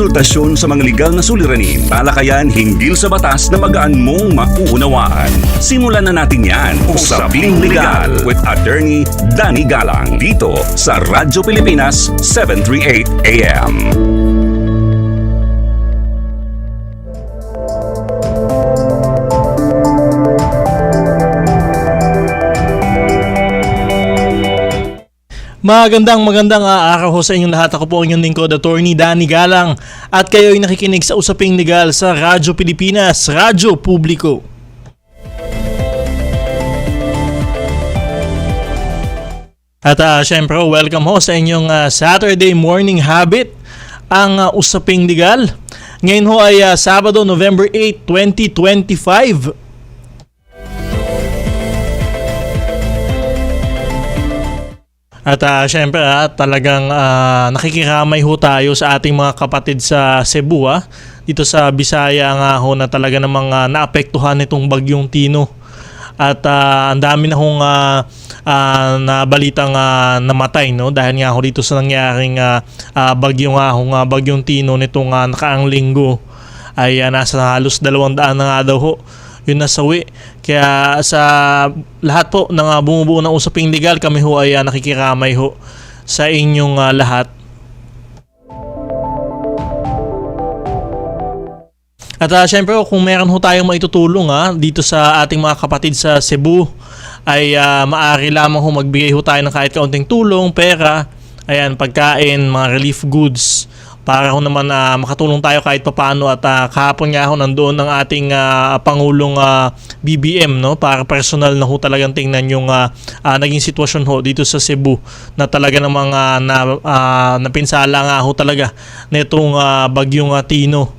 konsultasyon sa mga legal na suliranin, talakayan hinggil sa batas na magaan mong mauunawaan. Simulan na natin yan. Usaping Legal with Attorney Danny Galang dito sa Radyo Pilipinas 738 AM. Magandang magandang uh, araw ho sa inyong lahat. Ako po ang inyong lingkod, Attorney Danny Galang. At kayo ay nakikinig sa Usaping Legal sa Radyo Pilipinas, Radyo Publiko. At uh, syempre, welcome ho sa inyong uh, Saturday morning habit, ang uh, Usaping Legal. Ngayon ho ay uh, Sabado, November 8, 2025. At uh, syempre ah, talagang ah, nakikiramay ho tayo sa ating mga kapatid sa Cebu ah. Dito sa Bisaya nga ho na talaga namang ah, naapektuhan nitong bagyong Tino. At ah, ang dami na hong ah, ah, nabalitang ah, namatay no dahil nga ho dito sa nangyaring ah, ah, bagyo nga ho nga bagyong Tino nitong ah, nakaang linggo ay ah, nasa halos dalawang daan na nga daw ho yung nasawi. Kaya sa lahat po ng uh, bumubuo ng usaping legal, kami ho ay uh, nakikiramay ho sa inyong uh, lahat. At uh, syempre kung meron ho tayong maitutulong ha, dito sa ating mga kapatid sa Cebu, ay uh, maaari lamang ho magbigay ho tayo ng kahit kaunting tulong, pera, ayan, pagkain, mga relief goods, para ho naman uh, makatulong tayo kahit papaano at uh, kahapon nga ho nandoon ng ating uh, Pangulong uh, BBM no? Para personal na ho talagang tingnan yung uh, uh, naging sitwasyon ho dito sa Cebu na talaga namang uh, na, uh, napinsala nga ho talaga nitong uh, bagyong uh, Tino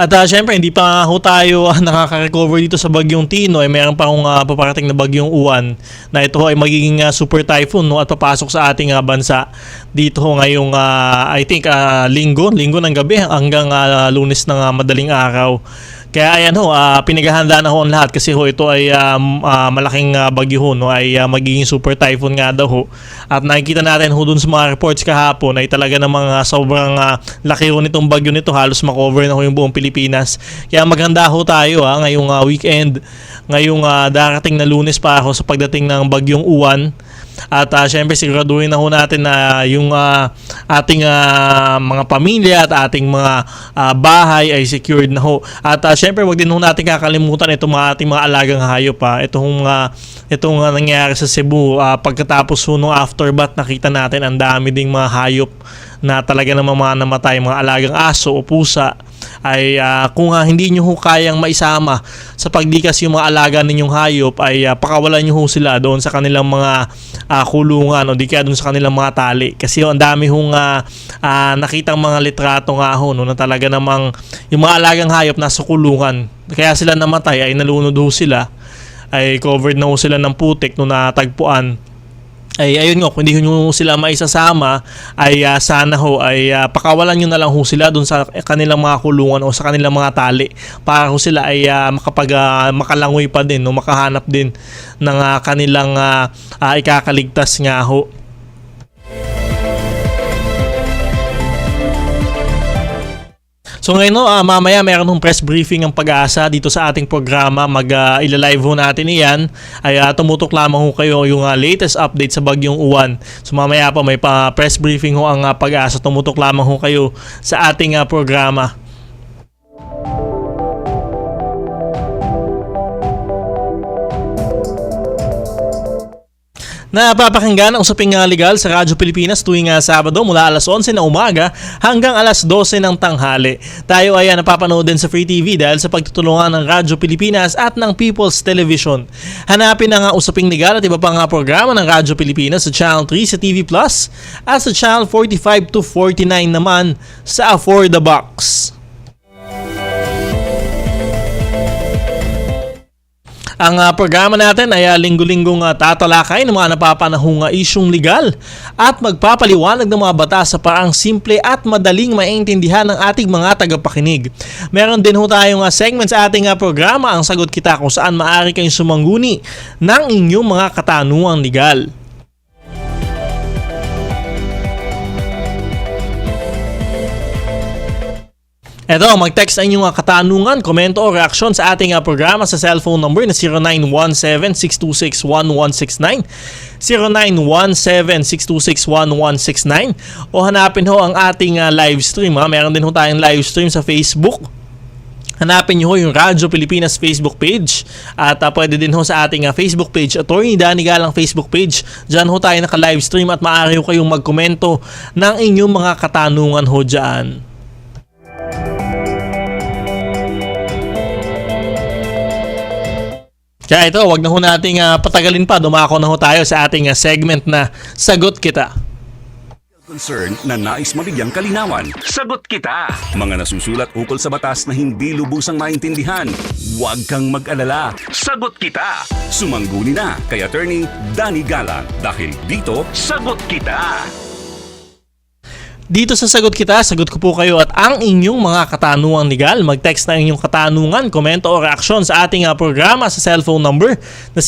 At uh, syempre, hindi pa ho tayo uh, nakaka-recover dito sa bagyong Tino. Eh, meron pa akong uh, paparating na bagyong Uwan na ito ho ay magiging uh, super typhoon no, at papasok sa ating uh, bansa dito ho ngayong uh, I think uh, linggo, linggo ng gabi hanggang uh, lunes ng uh, madaling araw. Kaya ayan ho, uh, pinaghahanda na ho ang lahat kasi ho ito ay um, uh, malaking uh, bagyo ho, no, ay uh, magiging super typhoon nga daw ho. At nakikita natin ho dun sa mga reports kahapon ay talaga namang uh, sobrang uh, laki ho nitong bagyo nito, halos makover na ho yung buong Pilipinas. Kaya maganda ho tayo ha, ngayong uh, weekend, ngayong uh, darating na lunes pa ho sa pagdating ng bagyong uwan. At uh, syempre siguraduhin na ho natin na yung uh, ating uh, mga pamilya at ating mga uh, bahay ay secured na ho. At uh, syempre wag din ho natin kakalimutan itong mga ating mga alagang hayop pa. Itong uh, itong uh, nangyari sa Cebu uh, pagkatapos ho nung aftermath nakita natin ang dami ding mga hayop na talaga namang mga namatay, mga alagang aso o pusa ay uh, kung uh, hindi nyo ho kayang maisama sa pagdikas yung mga alaga ninyong hayop ay uh, pakawalan nyo ho sila doon sa kanilang mga uh, kulungan o di kaya doon sa kanilang mga tali. Kasi ho, ang dami hong uh, uh, nakitang mga litrato nga ho no, na talaga namang yung mga alagang hayop nasa kulungan. Kaya sila namatay ay nalunod ho sila ay covered na ho sila ng putik no natagpuan ay ayun nga kung hindi nyo sila maisasama ay uh, sana ho ay uh, pakawalan nyo na lang ho sila dun sa kanilang mga kulungan o sa kanilang mga tali para ho sila ay uh, makapag uh, makalangoy pa din no makahanap din ng uh, kanilang uh, uh, ikakaligtas nga ho So ngayon no, uh, mamaya meron hong press briefing ang pag-asa dito sa ating programa. Mag uh, ila-live ho natin iyan. Ay uh, tumutok lamang ho kayo yung uh, latest update sa bagyong Uwan. So mamaya pa may pa press briefing ho ang uh, pag-asa. Tumutok lamang ho kayo sa ating uh, programa. Napapakinggan ang usaping legal sa Radyo Pilipinas tuwing Sabado mula alas 11 na umaga hanggang alas 12 ng tanghali. Tayo ay napapanood din sa Free TV dahil sa pagtutulungan ng Radyo Pilipinas at ng People's Television. Hanapin ang usaping legal at iba pang programa ng Radyo Pilipinas sa Channel 3 sa TV Plus at sa Channel 45 to 49 naman sa For the Box. Ang uh, programa natin ay uh, linggo-linggong uh, tatalakay ng mga napapanahong uh, isyong legal at magpapaliwanag ng mga batas sa parang simple at madaling maintindihan ng ating mga tagapakinig. Meron din ho tayong uh, segment sa ating uh, programa, ang sagot kita kung saan maaari kayong sumangguni ng inyong mga katanungang legal. Eto, mag-text ang inyong ah, katanungan, komento o reaksyon sa ating ah, programa sa cellphone number na 0917-626-1169, 0917-626-1169 o hanapin ho ang ating ah, live stream. Ha. Meron din ho tayong live stream sa Facebook. Hanapin niyo ho yung Radyo Pilipinas Facebook page at ah, pwede din ho sa ating ah, Facebook page, Attorney Danny Galang Facebook page. Diyan ho tayo naka-live stream at maaari ho kayong magkomento ng inyong mga katanungan ho dyan. Kaya ito, wag na ho nating ah, patagalin pa. Dumako na ho tayo sa ating ah, segment na Sagot Kita. Concern na nais mabigyang kalinawan. Sagot kita! Mga nasusulat ukol sa batas na hindi lubusang maintindihan. Huwag kang mag-alala. Sagot kita! Sumangguni na kay Attorney Danny Galang dahil dito, Sagot Kita! Dito sa Sagot Kita, sagot ko po kayo at ang inyong mga katanungang legal. Mag-text na inyong katanungan, komento o reaksyon sa ating ah, programa sa cellphone number na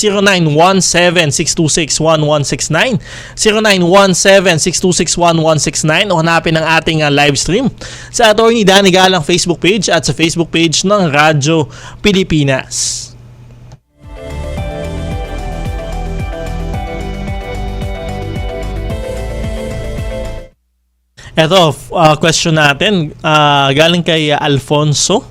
0917-626-1169, 0917-626-1169 o hanapin ang ating ah, live stream sa Attorney Danny Galang Facebook page at sa Facebook page ng Radyo Pilipinas. Eto, f- ah, question natin, ah, galing kay Alfonso.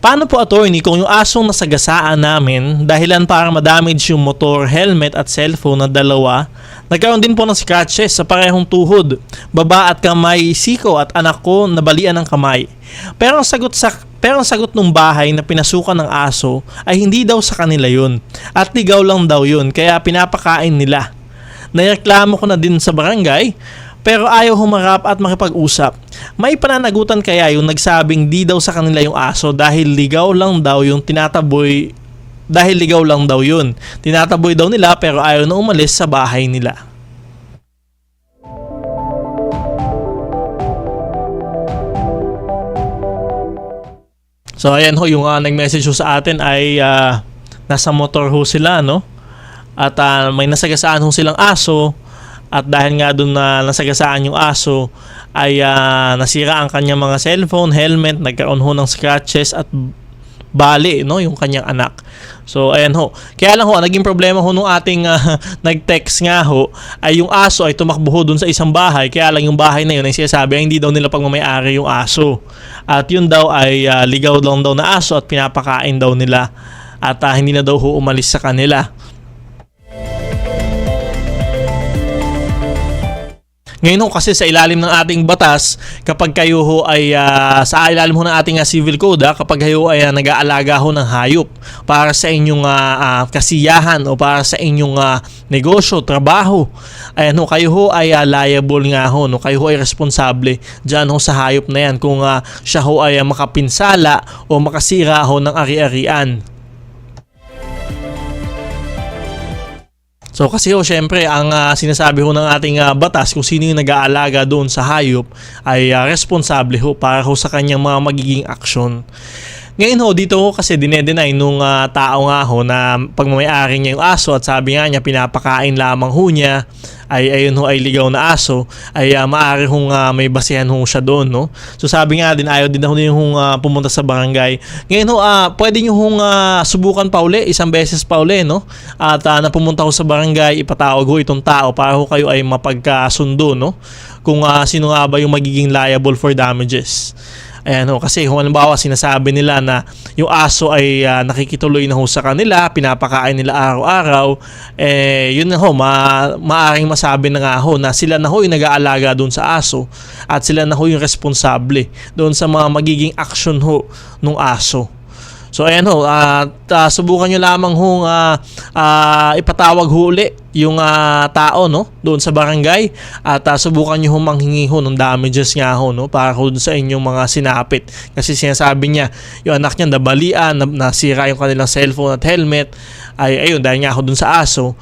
Paano po attorney kung yung asong nasagasaan namin dahilan para madamage yung motor, helmet at cellphone na dalawa, nagkaroon din po ng scratches sa parehong tuhod, baba at kamay, siko at anak ko nabalian ng kamay. Pero ang sagot sa pero ang sagot ng bahay na pinasukan ng aso ay hindi daw sa kanila yun at ligaw lang daw yun kaya pinapakain nila. Nareklamo ko na din sa barangay pero ayaw humarap at makipag-usap. May pananagutan kaya yung nagsabing di daw sa kanila yung aso dahil ligaw lang daw yung tinataboy dahil ligaw lang daw yun. Tinataboy daw nila pero ayaw na umalis sa bahay nila. So ayan ho, yung uh, nag-message ho sa atin ay ah, nasa motor ho sila, no? At ah, may nasagasaan ho silang aso at dahil nga doon na nasagasaan yung aso ay ah, nasira ang kanyang mga cellphone, helmet, nagkaroon ho ng scratches at bali no yung kanyang anak. So ayan ho. Kaya lang ho, naging problema ho nung ating ah, nag-text nga ho ay yung aso ay tumakbo ho dun sa isang bahay. Kaya lang yung bahay na yun ay sinasabi ay hindi daw nila pagmamayari yung aso. At yun daw ay ah, ligaw lang daw na aso at pinapakain daw nila at ah, hindi na daw ho umalis sa kanila. Ngayon ho kasi sa ilalim ng ating batas, kapag kayo ho ay ah, sa ilalim ho ng ating ah, civil code, ah, kapag kayo ay ah, nag-aalaga ho ng hayop para sa inyong ah, ah, kasiyahan o para sa inyong ah, negosyo, trabaho, ayan ho, kayo ho ay ah, liable nga ho, no? kayo ho ay responsable dyan ho sa hayop na yan kung ah, siya ho ay ah, makapinsala o makasira ho ng ari-arian. So kasi ho, syempre, ang ah, sinasabi ho ng ating ah, batas kung sino yung nag-aalaga doon sa hayop ay ah, responsable ho para ho sa kanyang mga magiging aksyon. Ngayon ho, dito ho kasi dinedenay nung ah, tao nga ho na pagmamayari niya yung aso at sabi nga niya pinapakain lamang ho niya ay ayun ho ay ligaw na aso ay uh, maaari hong ah, may basihan ho siya doon no. So sabi nga din ayaw din ho din hong ah, pumunta sa barangay. Ngayon ho ah, pwede niyo hong ah, subukan pa uli isang beses pa uli no. At ah, na pumunta ho sa barangay ipatawag ho itong tao para ho kayo ay mapagkasundo no. Kung ah, sino nga ba yung magiging liable for damages. Ayan ho, kasi kung halimbawa sinasabi nila na yung aso ay ah, nakikituloy na ho sa kanila, pinapakain nila araw-araw, eh yun na ho, ma maaring masabi na nga ho na sila na ho yung nag-aalaga doon sa aso at sila na ho yung responsable doon sa mga magiging action ho nung aso. So ayan ho, at ah, subukan nyo lamang ho ah, ah, ipatawag ho uli yung ah, tao no doon sa barangay. At ah, subukan nyo ho manghingi ho ng damages nga ho no para ho sa inyong mga sinapit. Kasi sinasabi niya yung anak niya nabalian, na, nasira yung kanilang cellphone at helmet. Ay ayun dahil nga ho dun sa aso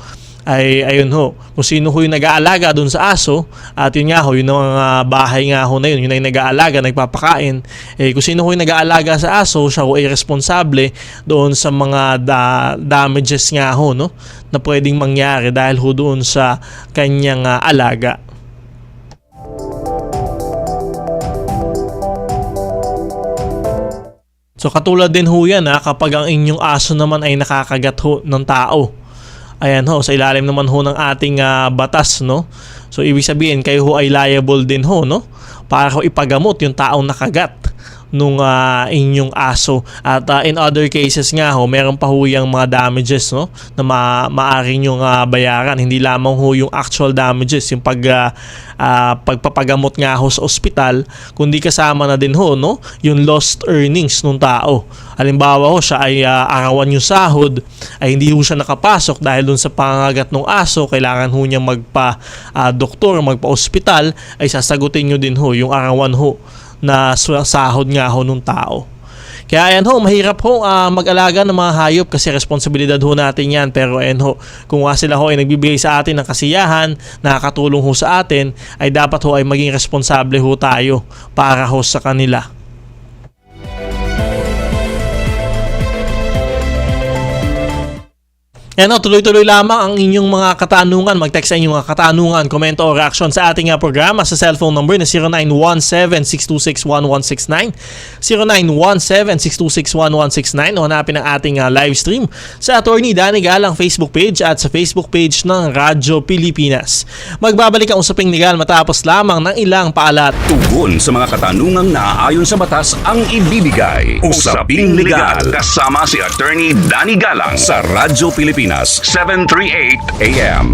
ay ayun ho, kung sino ho yung nag-aalaga doon sa aso at yun nga ho, yun ang mga bahay nga ho na yun, yun ang nag-aalaga, nagpapakain eh kung sino ho yung nag-aalaga sa aso, siya ho ay responsable doon sa mga da- damages nga ho no, na pwedeng mangyari dahil ho doon sa kanyang ah, alaga So katulad din ho yan ha, kapag ang inyong aso naman ay nakakagat ho ng tao. Ayan ho, sa ilalim naman ho ng ating ah, batas, no? So ibig sabihin, kayo ho ay liable din ho, no? Para ho ipagamot yung taong nakagat nung ah, inyong aso. At ah, in other cases nga ho, meron pa ho yung mga damages no na ma maaari yung bayaran. Hindi lamang ho yung actual damages, yung pag ah, ah, pagpapagamot nga ho sa ospital, kundi kasama na din ho no yung lost earnings nung tao. Halimbawa ho siya ay ah, arawan yung sahod, ay hindi ho siya nakapasok dahil dun sa pangagat ng aso, kailangan ho niya magpa ah, doktor, magpa ospital, ay sasagutin nyo din ho yung arawan ho na sa- sahod nga ho nung tao. Kaya ayan ho, mahirap ho ah, mag-alaga ng mga hayop kasi responsibilidad ho natin yan. Pero ayan ho, kung nga sila ho ay nagbibigay sa atin ng kasiyahan, nakakatulong ho sa atin, ay dapat ho ay maging responsable ho tayo para ho sa kanila. Yan o, tuloy-tuloy lamang ang inyong mga katanungan. Mag-text sa inyong mga katanungan, komento o reaction sa ating uh, programa sa cellphone number na 0917-626-1169, 0917-626-1169 o hanapin ang ating uh, live stream sa Attorney Danny Galang Facebook page at sa Facebook page ng Radyo Pilipinas. Magbabalik ang usaping legal matapos lamang ng ilang paalat. Tugon sa mga katanungang naaayon sa batas ang ibibigay. Usaping Legal kasama si Attorney Danny Galang sa Radyo Pilipinas 738 AM.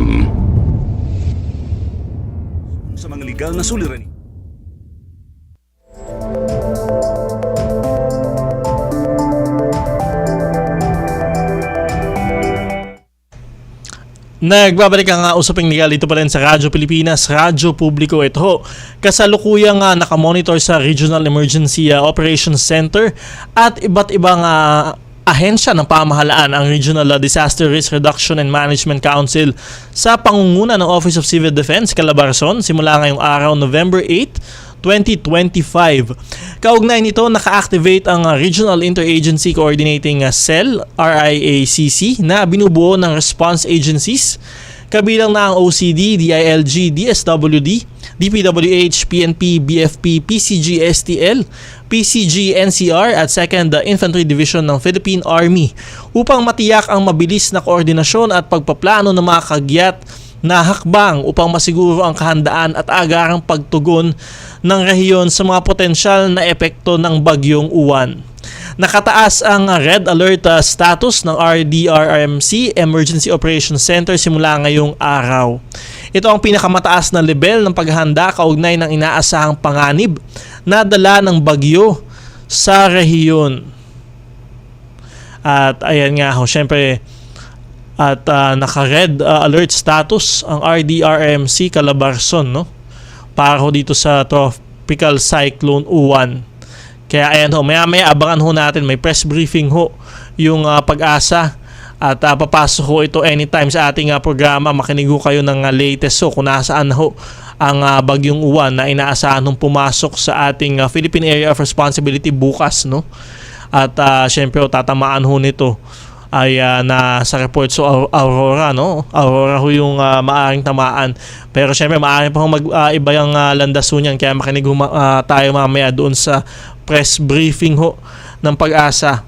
Sa mga legal na suliranin. Nagbabalik ang uh, usaping legal dito pa rin sa Radyo Pilipinas, Radyo Publiko. Ito ho, kasalukuyang uh, nakamonitor sa Regional Emergency uh, Operations Center at iba't ibang uh, ahensya ng pamahalaan ang Regional Disaster Risk Reduction and Management Council sa pangunguna ng Office of Civil Defense, Calabarzon, simula ngayong araw, November 8, 2025. Kaugnay nito, naka-activate ang Regional Interagency Coordinating Cell, RIACC, na binubuo ng response agencies, kabilang na ang OCD, DILG, DSWD, DPWH, PNP, BFP, PCG, STL, PCG, NCR at 2nd Infantry Division ng Philippine Army upang matiyak ang mabilis na koordinasyon at pagpaplano ng mga kagyat na hakbang upang masiguro ang kahandaan at agarang pagtugon ng rehiyon sa mga potensyal na epekto ng bagyong uwan. Nakataas ang red alert uh, status ng RDRMC Emergency Operations Center simula ngayong araw. Ito ang pinakamataas na level ng paghahanda kaugnay ng inaasahang panganib na dala ng bagyo sa rehiyon. At ayan nga ho, syempre at uh, naka-red uh, alert status ang RDRMC Calabarzon no para ho dito sa tropical cyclone Uwan. Kaya ayan ho, maya maya abangan ho natin may press briefing ho yung uh, pag-asa at uh, papasok ho ito anytime sa ating uh, programa. Makinig ho kayo ng uh, latest ho kung nasaan ho ang uh, bagyong uwan na inaasahan nung pumasok sa ating uh, Philippine Area of Responsibility bukas no? At uh, syempre ho, tatamaan ho nito ay uh, na sa report. So Aur- Aurora no? Aurora ho yung uh, maaring tamaan. Pero syempre maaring pa mag uh, iba yung uh, landas niyan. Kaya makinig ho, ma- uh, tayo mamaya doon sa press briefing ho ng pag-asa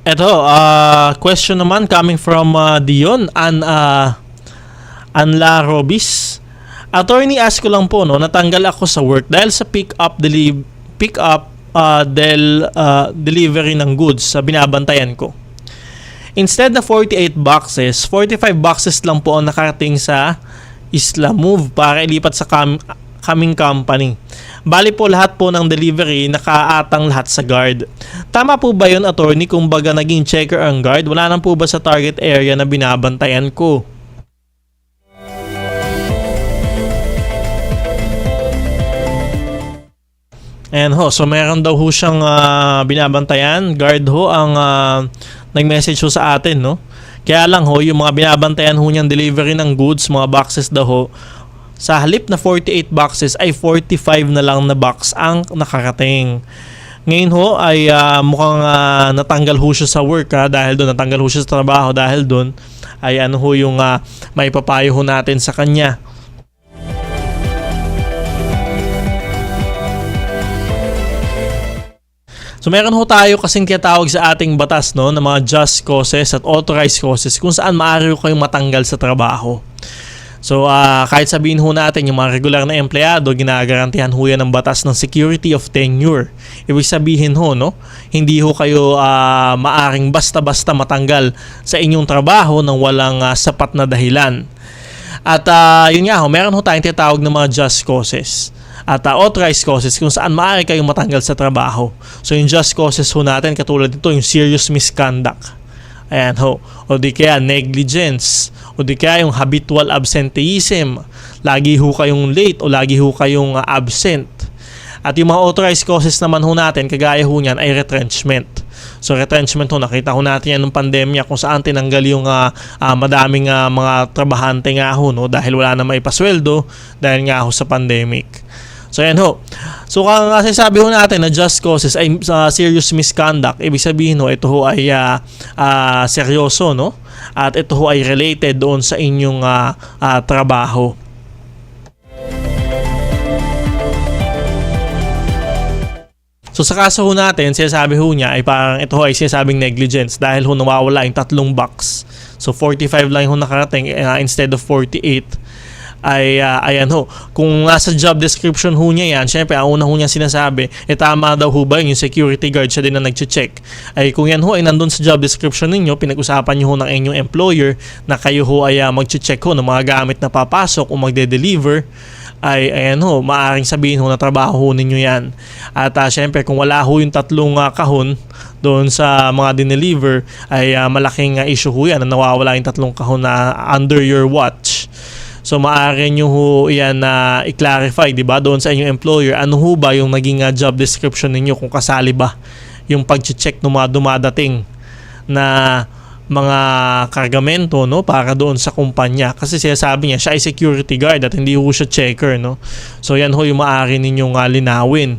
Ito, uh, question naman coming from uh, Dion an uh, Anla Robis. Attorney, ask ko lang po, no, natanggal ako sa work dahil sa pick up deli- pick up uh, del uh, delivery ng goods sa binabantayan ko. Instead na 48 boxes, 45 boxes lang po ang nakarating sa Isla Move para ilipat sa kam- kaming company. Bali po lahat po ng delivery nakaatang lahat sa guard. Tama po ba yun attorney kung baga naging checker ang guard? Wala nang po ba sa target area na binabantayan ko? Ayan ho, so meron daw ho siyang ah, binabantayan. Guard ho ang ah, nag-message ho sa atin, no? Kaya lang ho, yung mga binabantayan ho niyang delivery ng goods, mga boxes daw ho, sa halip na 48 boxes ay 45 na lang na box ang nakarating. Ngayon ho ay ah, mukhang ah, natanggal ho siya sa work ha, dahil doon, natanggal ho siya sa trabaho dahil doon ay ano ho yung uh, may papayo ho natin sa kanya. So meron ho tayo kasing tinatawag sa ating batas no, ng mga just causes at authorized causes kung saan maaari ho kayong matanggal sa trabaho. So ah, kahit sabihin ho natin yung mga regular na empleyado, ginagarantihan ho yan ng batas ng security of tenure. Ibig sabihin ho, no, hindi ho kayo ah, maaring basta-basta matanggal sa inyong trabaho nang walang ah, sapat na dahilan. At ah, yun nga ho, meron ho tayong tinatawag ng mga just causes at uh, authorized causes kung saan maaari kayong matanggal sa trabaho. So yung just causes ho natin katulad nito yung serious misconduct. Ayan ho. O di kaya negligence. O di kaya yung habitual absenteeism. Lagi ho kayong late o lagi ho kayong uh, absent. At yung mga authorized causes naman ho natin, kagaya ho niyan ay retrenchment. So retrenchment ho, nakita ho natin yan ng pandemya kung saan tinanggal yung uh, uh, madaming uh, mga trabahante nga ho no, dahil wala na maipasweldo dahil nga ho sa pandemic. So yan ho. So kasi sabi ho natin na just causes ay uh, serious misconduct, ibig sabihin ho ito ho ay uh, uh, seryoso no? At ito ho ay related doon sa inyong uh, uh, trabaho. So sa kaso ho natin, sinasabi ho niya ay parang ito ho ay sinasabing negligence dahil ho nawawala yung tatlong box. So 45 lang ho nakarating uh, instead of 48 ay uh, ayan ho. Kung nasa job description ho niya yan, syempre ang una ho niya sinasabi, eh tama daw ho ba yun, yung security guard siya din na nagche-check. Ay kung yan ho ay nandun sa job description ninyo, pinag-usapan niyo ho ng inyong employer na kayo ho ay uh, magche-check ho ng mga gamit na papasok o magde-deliver ay ayan ho, maaring sabihin ho na trabaho ho ninyo yan. At uh, syempre kung wala ho yung tatlong uh, kahon doon sa mga dineliver ay uh, malaking uh, issue ho yan na nawawala yung tatlong kahon na under your watch. So maaari nyo ho yan na uh, i-clarify, di ba, doon sa inyong employer, ano ho ba yung naging uh, job description ninyo kung kasali ba yung pag-check ng mga dumadating na mga kargamento no? Para doon sa kumpanya. Kasi sinasabi niya siya ay security guard at hindi ho siya checker no? So yan ho yung maaari ninyong uh, linawin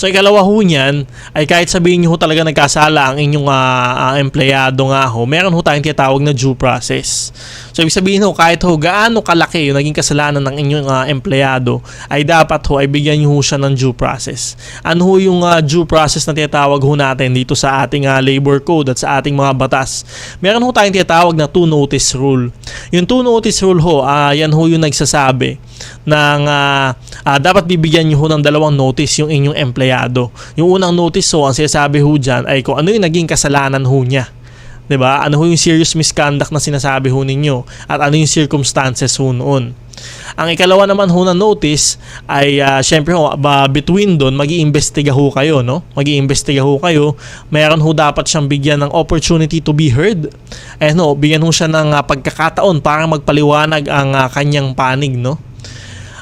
So ikalawa ho niyan ay kahit sabihin niyo ho talaga nagkasala ang inyong uh, uh, empleyado nga ho, meron ho tayong tinatawag na due process. So ibig sabihin ho kahit ho gaano kalaki yung naging kasalanan ng inyong uh, empleyado ay dapat ho ay bigyan niyo ho siya ng due process. Ano ho yung uh, due process na tinatawag ho natin dito sa ating uh, labor code at sa ating mga batas? Meron ho tayong tinatawag na two notice rule. Yung two notice rule ho, uh, yan ho yung nagsasabi ng uh, uh, dapat bibigyan niyo ho ng dalawang notice yung inyong empleyado. Yung unang notice ho, ang sinasabi ho dyan ay kung ano yung naging kasalanan ho niya. 'di ba? Ano ho yung serious misconduct na sinasabi ho ninyo at ano yung circumstances ho noon. Ang ikalawa naman ho na notice ay uh, syempre ho, between doon mag-iimbestiga ho kayo, no? Mag-iimbestiga ho kayo. Meron ho dapat siyang bigyan ng opportunity to be heard. Eh no, bigyan ho siya ng uh, pagkakataon para magpaliwanag ang uh, kanyang panig, no?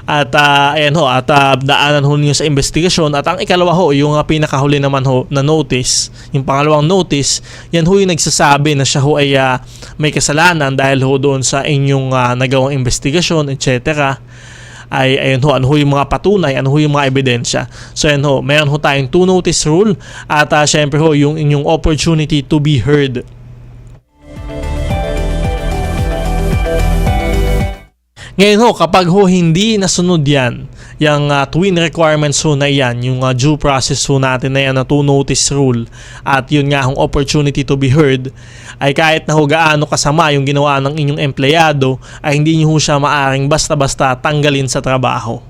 At uh, ayan ho, at uh, daanan ho niyo sa investigasyon. At ang ikalawa ho, yung uh, pinakahuli naman ho na notice, yung pangalawang notice, yan ho yung nagsasabi na siya ho ay uh, may kasalanan dahil ho doon sa inyong uh, nagawang investigasyon, etc ay ayun ho, ano ho yung mga patunay, ano ho yung mga ebidensya. So ayun ho, meron ho tayong two notice rule at uh, syempre ho yung inyong opportunity to be heard. Ngayon ho, kapag ho hindi nasunod yan, yung uh, twin requirements ho na yan, yung uh, due process ho natin na yan na two notice rule at yun nga hong opportunity to be heard, ay kahit na ho gaano kasama yung ginawa ng inyong empleyado, ay hindi nyo ho siya maaring basta-basta tanggalin sa trabaho.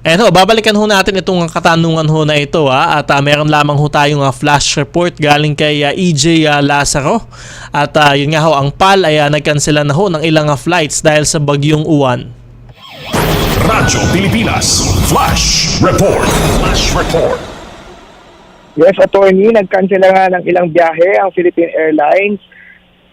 Ayan ho, babalikan ho natin itong katanungan ho na ito ha, at uh, meron lamang ho tayong uh, flash report galing kay uh, EJ uh, Lazaro. At uh, yun nga ho, ang PAL ay uh, nagkansela na ho ng ilang uh, flights dahil sa bagyong uwan. Radyo Pilipinas Flash Report. Flash Report. Yes, attorney, nagkansela nga ng ilang biyahe ang Philippine Airlines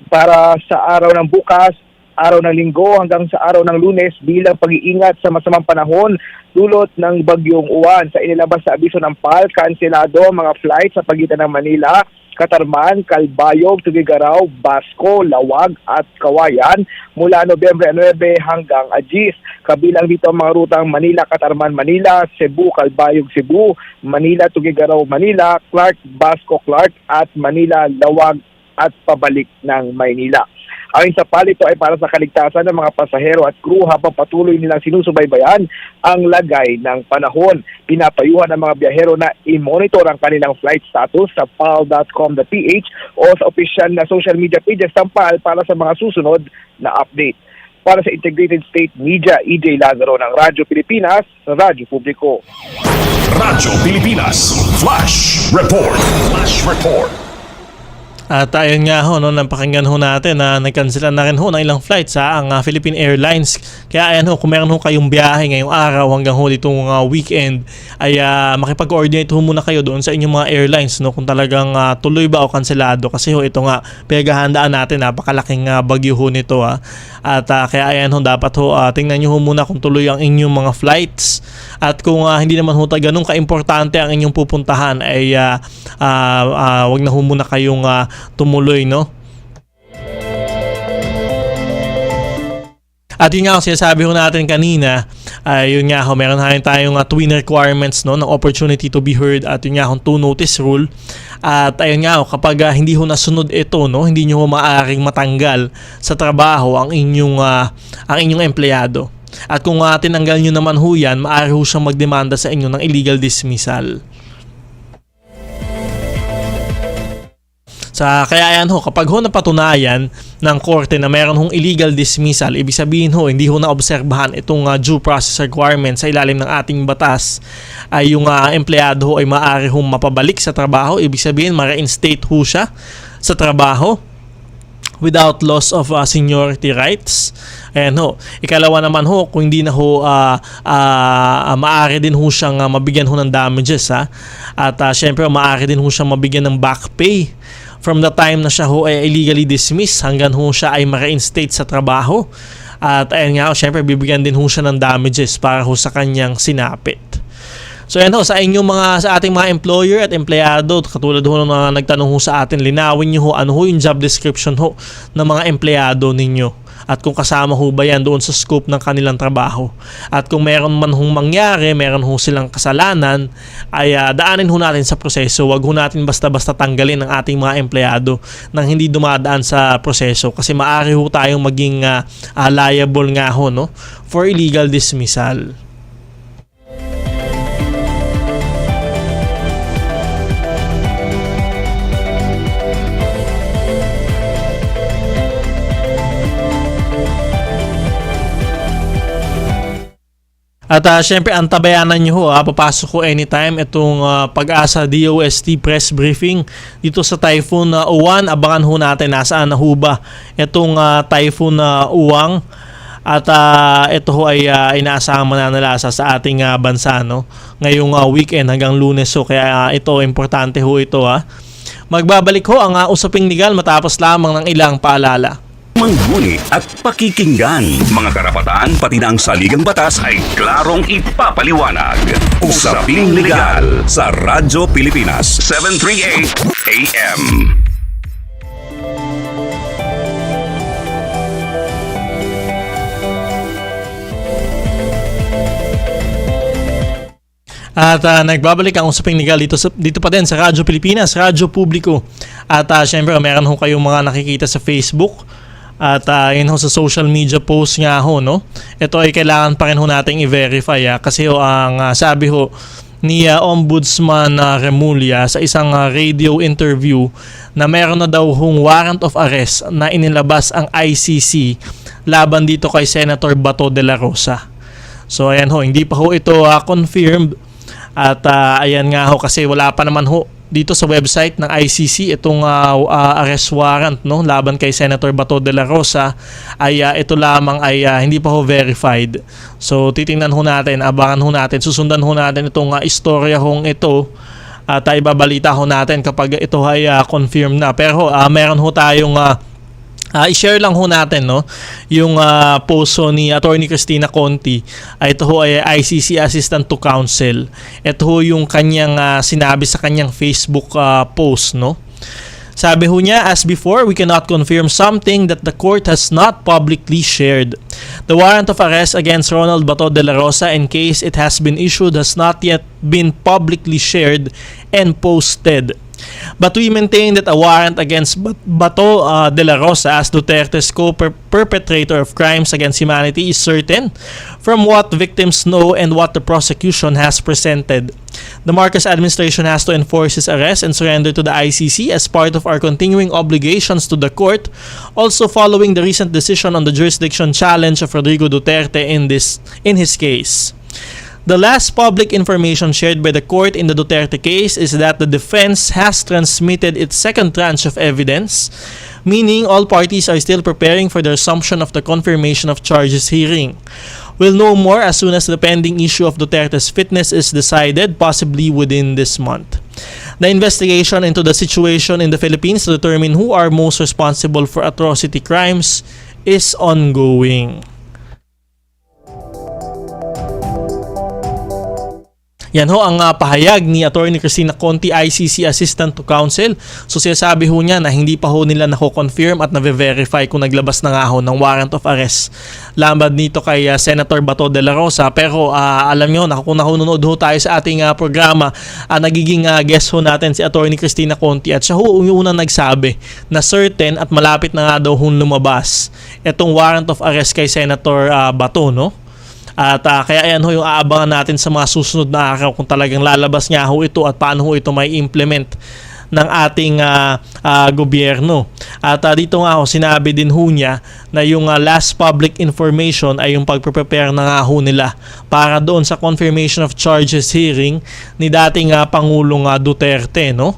para sa araw ng bukas, araw ng linggo hanggang sa araw ng lunes bilang pag-iingat sa masamang panahon dulot ng bagyong uwan. Sa inilabas sa abiso ng PAL, kanselado ang mga flight sa pagitan ng Manila Katarman, Calbayog, Tugigaraw, Basco, Lawag at Kawayan mula Nobyembre 9 hanggang Agis. Kabilang dito ang mga rutang Manila, Katarman, Manila, Cebu, Calbayog, Cebu, Manila, Tugigaraw, Manila, Clark, Basco, Clark at Manila, Lawag at pabalik ng Maynila. Ayon sa PAL, ay para sa kaligtasan ng mga pasahero at crew habang patuloy nilang sinusubaybayan ang lagay ng panahon. Pinapayuhan ng mga biyahero na i-monitor ang kanilang flight status sa pal.com.ph o sa opisyal na social media pages ng PAL para sa mga susunod na update. Para sa Integrated State Media, EJ Lazaro ng Radyo Pilipinas, Radyo Publiko. Radyo Pilipinas Flash Report. Flash Report. At ayun nga ho, no, napakinggan ho natin na nagkansela na rin ho ng ilang flights ha, ang ah, Philippine Airlines. Kaya ayan ho, kung meron ho kayong biyahe ngayong araw hanggang ho ditong ah, weekend, ay ah, makipag-coordinate ho muna kayo doon sa inyong mga airlines no, kung talagang ah, tuloy ba o kanselado. Kasi ho, ito nga, pinaghahandaan natin, napakalaking uh, bagyo ho nito ha. At ah, kaya ayan ho, dapat ho, ah, tingnan nyo ho muna kung tuloy ang inyong mga flights. At kung ah, hindi naman ho ta ganun ka-importante ang inyong pupuntahan, ay ah, ah, ah, wag na ho muna kayong ah, tumuloy, no? At yun nga, ang sinasabi ko natin kanina, ay yun nga ho, meron tayong, tayong uh, twin requirements no, ng opportunity to be heard at yun nga ho, two notice rule. At ayun nga ho, kapag uh, hindi ho nasunod ito, no, hindi nyo ho maaaring matanggal sa trabaho ang inyong, uh, ang inyong empleyado. At kung uh, tinanggal nyo naman ho yan, maaari ho siyang magdemanda sa inyo ng illegal dismissal. Sa kaya ayan ho, kapag ho napatunayan ng korte na meron hong illegal dismissal, ibig sabihin ho, hindi ho naobserbahan itong uh, due process requirement sa ilalim ng ating batas, ay yung uh, empleyado ho ay maaari hong mapabalik sa trabaho, ibig sabihin ma-reinstate ho siya sa trabaho without loss of uh, seniority rights. Ayan ho. Ikalawa naman ho, kung hindi na ho uh, uh, maaari din ho siyang uh, mabigyan ho ng damages ha. At uh, syempre maaari din ho siyang mabigyan ng back pay from the time na siya ho ay illegally dismissed hanggang ho siya ay ma-reinstate sa trabaho. At ayun nga ho, syempre bibigyan din ho siya ng damages para ho sa kanyang sinapit. So yan ho, sa inyong mga, sa ating mga employer at empleyado, katulad ho na nagtanong ho sa atin, linawin nyo ho ano ho yung job description ho ng mga empleyado ninyo at kung kasama ho ba yan doon sa scope ng kanilang trabaho. At kung meron man hong mangyari, meron ho silang kasalanan, ay uh, daanin ho natin sa proseso. Huwag ho natin basta-basta tanggalin ang ating mga empleyado nang hindi dumadaan sa proseso kasi maaari ho tayong maging uh, uh, liable nga ho no, for illegal dismissal. At uh, syempre, antabayanan nyo ho, ha, papasok ko anytime itong uh, pag-asa DOST press briefing dito sa Typhoon uh, Uwan. Abangan ho natin nasaan na ho ba itong uh, Typhoon uh, Uwang. At uh, ito ho ay uh, inaasahan mananalasa sa ating uh, bansa no? ngayong uh, weekend hanggang lunes. So kaya uh, ito, importante ho ito. Ha. Magbabalik ho ang uh, usaping legal matapos lamang ng ilang paalala mangguni at pakikinggan. Mga karapatan pati na ang saligang batas ay klarong ipapaliwanag. Usaping Legal sa Radyo Pilipinas 738 AM. At uh, nagbabalik ang usaping legal dito, sa, dito pa din sa Radyo Pilipinas, Radyo Publiko. At uh, syempre, meron ho kayong mga nakikita sa Facebook at uh, yun ho sa social media post nga ho, no? Ito ay kailangan pa rin ho nating i-verify ah, kasi ho, ang uh, sabi ho ni uh, Ombudsman uh, Remulla sa isang uh, radio interview na meron na daw hong warrant of arrest na inilabas ang ICC laban dito kay Senator Bato de la Rosa. So ayan ho, hindi pa ho ito uh, confirmed at uh, ayan nga ho kasi wala pa naman ho dito sa website ng ICC itong uh, uh, arrest warrant no laban kay Senator Bato de la Rosa ay uh, ito lamang ay uh, hindi pa ho verified. So titingnan ho natin, abangan ho natin, susundan ho natin itong uh, istorya hong ito at uh, ibabalita ho natin kapag ito ay uh, confirmed na. Pero uh, meron ho tayong uh, Uh, i-share lang ho natin no yung uh, post ni Attorney Christina Conti ay ito ho ay ICC Assistant to Counsel ito ho yung kanyang uh, sinabi sa kanyang Facebook uh, post no Sabi ho niya, as before, we cannot confirm something that the court has not publicly shared. The warrant of arrest against Ronald Bato de la Rosa in case it has been issued has not yet been publicly shared and posted. But we maintain that a warrant against Bat- Bato uh, de la Rosa as Duterte's co-perpetrator of crimes against humanity is certain from what victims know and what the prosecution has presented. The Marcos administration has to enforce his arrest and surrender to the ICC as part of our continuing obligations to the court, also following the recent decision on the jurisdiction challenge of Rodrigo Duterte in this in his case. The last public information shared by the court in the Duterte case is that the defense has transmitted its second tranche of evidence, meaning all parties are still preparing for the resumption of the confirmation of charges hearing. We'll know more as soon as the pending issue of Duterte's fitness is decided, possibly within this month. The investigation into the situation in the Philippines to determine who are most responsible for atrocity crimes is ongoing. Yan ho ang ah, pahayag ni Attorney Christina Conti, ICC Assistant to Counsel. So sinasabi ho niya na hindi pa ho nila nako-confirm at na-verify kung naglabas na nga ho ng warrant of arrest lamad nito kay ah, Senator Bato de la Rosa. Pero ah, alam nyo, na, kung nakunood ho tayo sa ating ah, programa, ah, nagiging ah, guest ho natin si Attorney Christina Conti at siya ho yung unang nagsabi na certain at malapit na nga daw ho lumabas itong warrant of arrest kay Senator ah, Bato, no? At ah, kaya ayan ho yung aabangan natin sa mga susunod na araw kung talagang lalabas nga ho ito at paano ho ito may implement ng ating ah, ah, gobyerno. At ah, dito nga ho, sinabi din ho niya na yung ah, last public information ay yung pagpe-prepare na nga ho nila para doon sa confirmation of charges hearing ni dating ah, Pangulong ah, Duterte, no?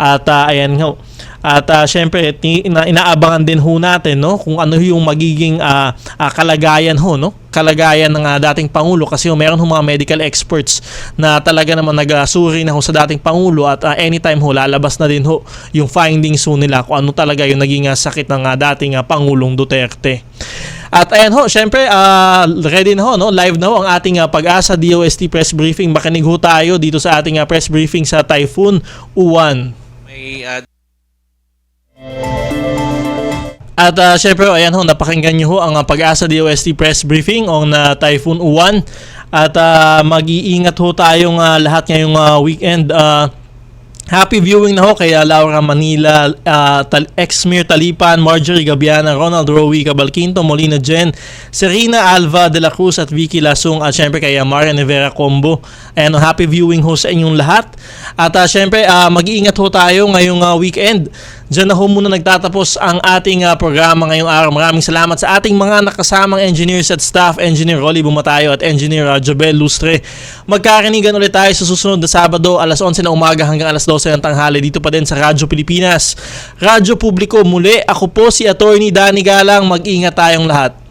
At ah, ayan ho, at uh, syempre ina- inaabangan din ho natin no kung ano yung magiging ah, ah, kalagayan ho no kalagayan ng ah, dating pangulo kasi ho, meron ho mga medical experts na talaga naman nagasuri na ho sa dating pangulo at ah, anytime ho lalabas na din ho yung findings ho nila kung ano talaga yung naging ah, sakit ng ah, dating ah, pangulong Duterte. At ayan ho, syempre ah, ready na ho no live na ho ang ating ah, pag-asa DOST press briefing. Makinig ho tayo dito sa ating ah, press briefing sa Typhoon Uwan. May uh, At uh, syempre, ayan ho, napakinggan nyo ho ang uh, pag-asa DOST press briefing on uh, Typhoon Uwan. At uh, mag-iingat ho tayong uh, lahat ngayong uh, weekend. Uh, Happy viewing na ho kay uh, Laura Manila, uh, Tal- Exmir Talipan, Marjorie Gabiana, Ronald Rowie, Cabalquinto, Molina Jen, Serena Alva de la Cruz at Vicky Lasung at syempre kay uh, Maria Nevera Combo. Ayan, oh, happy viewing ho sa inyong lahat. At uh, syempre, uh, mag-iingat ho tayo ngayong uh, weekend. Diyan na ho muna nagtatapos ang ating uh, programa ngayong araw. Maraming salamat sa ating mga nakasamang engineers at staff, Engineer Rolly Bumatayo at Engineer uh, Jobel Lustre. Magkarinigan ulit tayo sa susunod na Sabado, alas 11 na umaga hanggang alas 12 ng tanghali dito pa din sa Radyo Pilipinas. Radyo Publiko muli, ako po si Attorney Danny Galang. Mag-ingat tayong lahat.